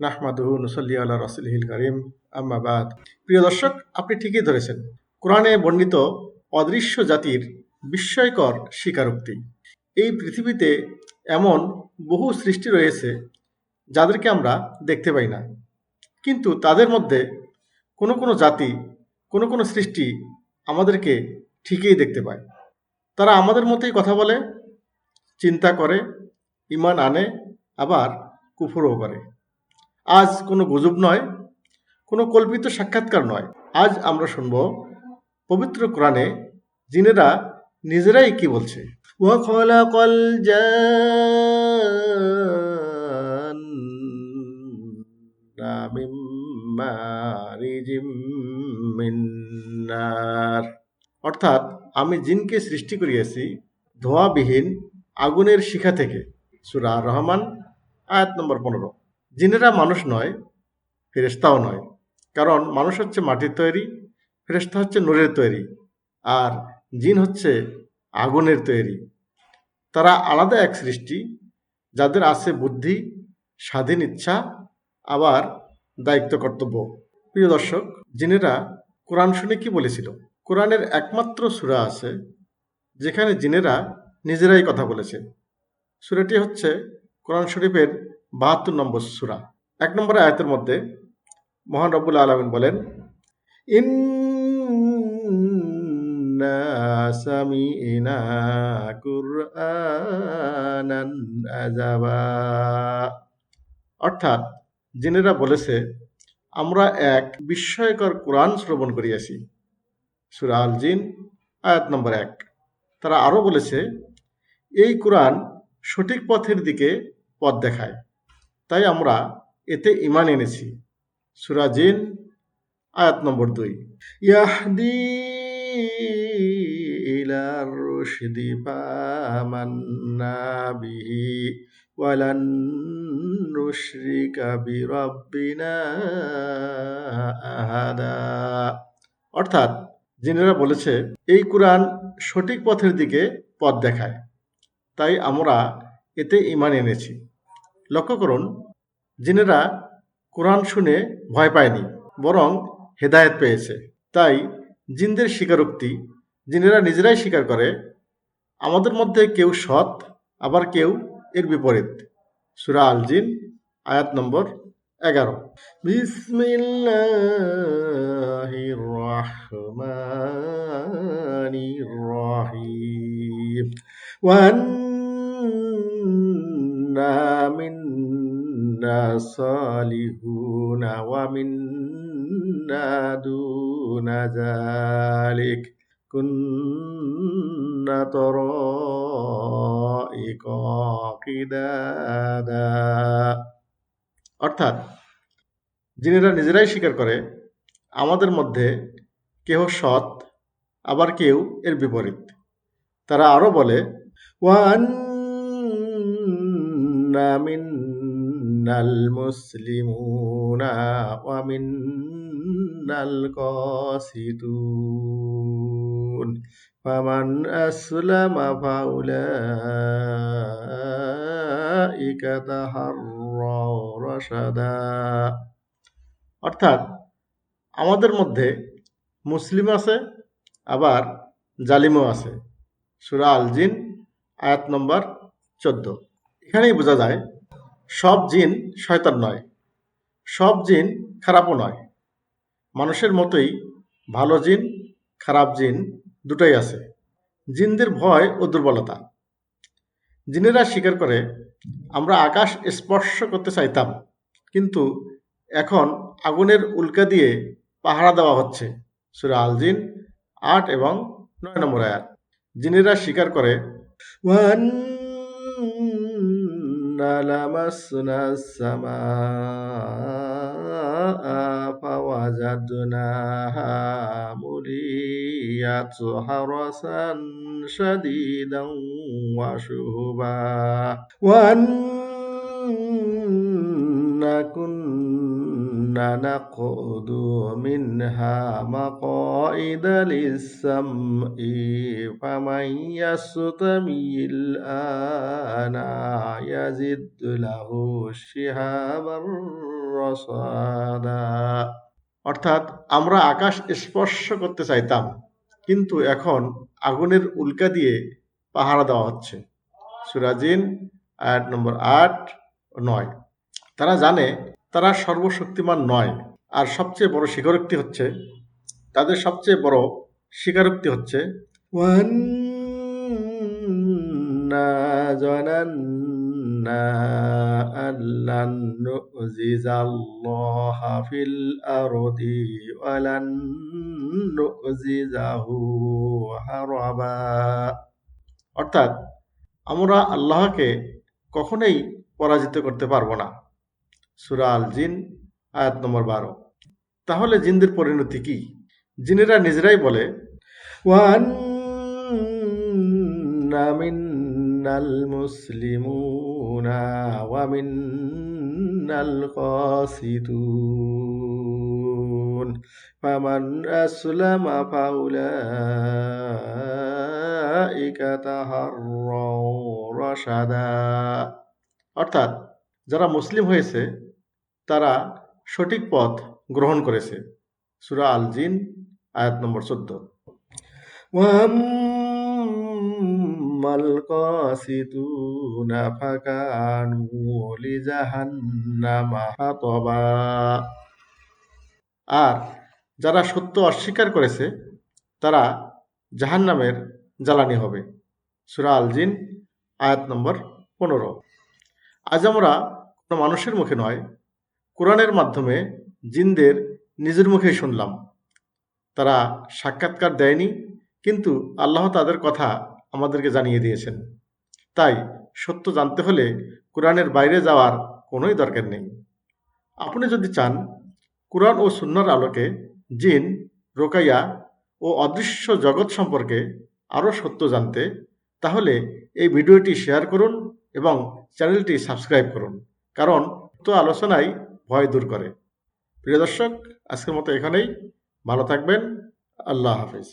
নাহমাদুহু নুসল্লি আল্লাহ রসুলহিল করিম। আম্মাবাদ প্রিয় দর্শক, আপনি ঠিকই ধরেছেন। কোরআনে বর্ণিত অদৃশ্য জাতির বিস্ময়কর স্বীকারোক্তি। এই পৃথিবীতে এমন বহু সৃষ্টি রয়েছে যাদেরকে আমরা দেখতে পাই না। কিন্তু তাদের মধ্যে কোনো কোনো জাতি, কোনো কোনো সৃষ্টি আমাদেরকে ঠিকই দেখতে পায়। তারা আমাদের মতোই কথা বলে, চিন্তা করে ইমান আনে, আবার কুফরও করে। আজ কোনো গুজব নয় কোনো কল্পিত সাক্ষাৎকার নয়। আজ আমরা শুনব পবিত্র কোরআনে জিনেরা নিজেরাই কি বলছে। অর্থাৎ আমি জিনকে সৃষ্টি করিয়াছি ধোঁয়াবিহীন আগুনের শিখা থেকে। সুরা রহমান আয়াত নম্বর পনেরো। জিনেরা মানুষ নয় ফেরেস্তাও নয়। কারণ মানুষ হচ্ছে মাটির তৈরি ফেরেস্তা হচ্ছে নূরের তৈরি, আর জিন হচ্ছে আগুনের তৈরি। তারা আলাদা এক সৃষ্টি, যাদের আছে বুদ্ধি, স্বাধীন ইচ্ছা, আবার দায়িত্ব কর্তব্য। প্রিয় দর্শক, জিনেরা কোরআন শুনে কি বলেছিল? কোরআনের একমাত্র সূরা আছে, যেখানে জিনেরা নিজেরাই কথা বলেছে। সূরাটি হচ্ছে কোরআন শরীফের বাহাত্তর নম্বর সুরা। এক নম্বর আয়াতের মধ্যে মহান রব্বুল আলমিন বলেন আজাবা অর্থাৎ জিনেরা বলেছে, আমরা এক বিস্ময়কর কোরআন শ্রবণ করিয়াছি। সুরা আল জিন আয়াত নম্বর এক। তারা আরও বলেছে, এই কোরআন সঠিক পথের দিকে পথ দেখায়। তাই আমরা এতে ইমান এনেছি। সুরাজিন আয়াত নম্বর দুই। ইয়াহদি ইলার রুশদি ফামান্না বিহি ওয়ালান নুশরিকা বিরাব্বিনা আহাদা। অর্থাৎ জিনেরা বলেছে, এই কোরআন সঠিক পথের দিকে পথ দেখায়। তাই আমরা এতে ইমান এনেছি। লক্ষ্য করুন, জিনেরা কোরআন শুনে ভয় পায়নি, বরং হেদায়েত পেয়েছে। তাই জিনদের স্বীকারোক্তি জিনেরা নিজেরাই স্বীকার করে, আমাদের মধ্যে কেউ সৎ, আবার কেউ এর বিপরীত। সুরা আল জিন, আয়াত নম্বর এগারো। বিসমিল্লাহির রহমানির রহিম وأنا منا صالحون ومنا دون ذلك كنا طرائق قدادا অর্থাৎ জিনেরা নিজেরাই স্বীকার করে আমাদের মধ্যে কেহ সৎ আবার কেউ এর বিপরীত তারা আরো বলে মিন্না আল মুসলিমুনা ওয়া মিন্নাল কাসিতুন ফামান আসলামা ফাউলাইকা তাহাররা রাশাদা অর্থাৎ আমাদের মধ্যে মুসলিম আছে, আবার জালিমও আছে। সুরা আল জিন, আয়াত নম্বর চোদ্দ। এখানেই বোঝা যায়, সব জিন শয়তান নয়, সব জিন খারাপও নয়। মানুষের মতোই ভালো জিন, খারাপ জিন দুটোই আছে। জিনদের ভয় ও দুর্বলতা। জিনেরা স্বীকার করে, আমরা আকাশ স্পর্শ করতে চাইতাম, কিন্তু এখন আগুনের উল্কা দিয়ে পাহারা দেওয়া হচ্ছে। সুরা আল জিন আট এবং নয় নম্বর আয়াত। জিনেরা স্বীকার করে وَأَنَّا لَمَسْنَا السَّمَاءَ فَوَجَدْنَاهَا مُلِيَتْ حَرَسًا شَدِيدًا وَشُهُبًا وَأَنَّا كُنَّا نَقْعُدُ مِنْهَا مَقَاعِدَ لِلسَّمْعِ فَمَنْ يَسْتَمِعِ الْآنَ يَزِدْ لَهُ شِهَابًا رصادا অর্থাৎ আমরা আকাশ স্পর্শ করতে চাইতাম কিন্তু এখন আগুনের উল্কা দিয়ে পাহারা দেওয়া হচ্ছে সুরাজিন আয়াত নম্বর আট ও নয় তারা জানে তারা সর্বশক্তিমান নয়। আর সবচেয়ে বড় স্বীকারোক্তি হচ্ছে, তাদের সবচেয়ে বড় স্বীকারোক্তি হচ্ছে অর্থাৎ, আমরা আল্লাহকে কখনোই পরাজিত করতে পারব না। সুরা আল জিন, আয়াত নম্বর বারো। তাহলে জিনদের পরিণতি কি? জিনেরা নিজেরাই বলে ওয়ান অর্থাৎ যারা মুসলিম হয়েছে তারা সঠিক পথ গ্রহণ করেছে। সুরা আল জিন আয়াত নম্বর চোদ্দ। আর যারা সত্য অস্বীকার করেছে, তারা জাহান্নামের জ্বালানি হবে। সুরা আল জিন আয়াত নম্বর পনেরো। আজ আমরা কোনো মানুষের মুখে নয় কোরআনের মাধ্যমে জিনদের নিজের মুখেই শুনলাম। তারা সাক্ষাৎকার দেয়নি, কিন্তু আল্লাহ তাদের কথা আমাদেরকে জানিয়ে দিয়েছেন। তাই সত্য জানতে হলে কোরআনের বাইরে যাওয়ার কোনোই দরকার নেই। আপনি যদি চান, কোরআন ও সুন্নার আলোকে জিন, রোকাইয়া ও অদৃশ্য জগৎ সম্পর্কে আরও সত্য জানতে, তাহলে এই ভিডিওটি শেয়ার করুন এবং চ্যানেলটি সাবস্ক্রাইব করুন। কারণ তো আলোচনাই ভয় দূর করে। প্রিয় দর্শক আজকের মতো এখানেই। ভালো থাকবেন। আল্লাহ হাফিজ।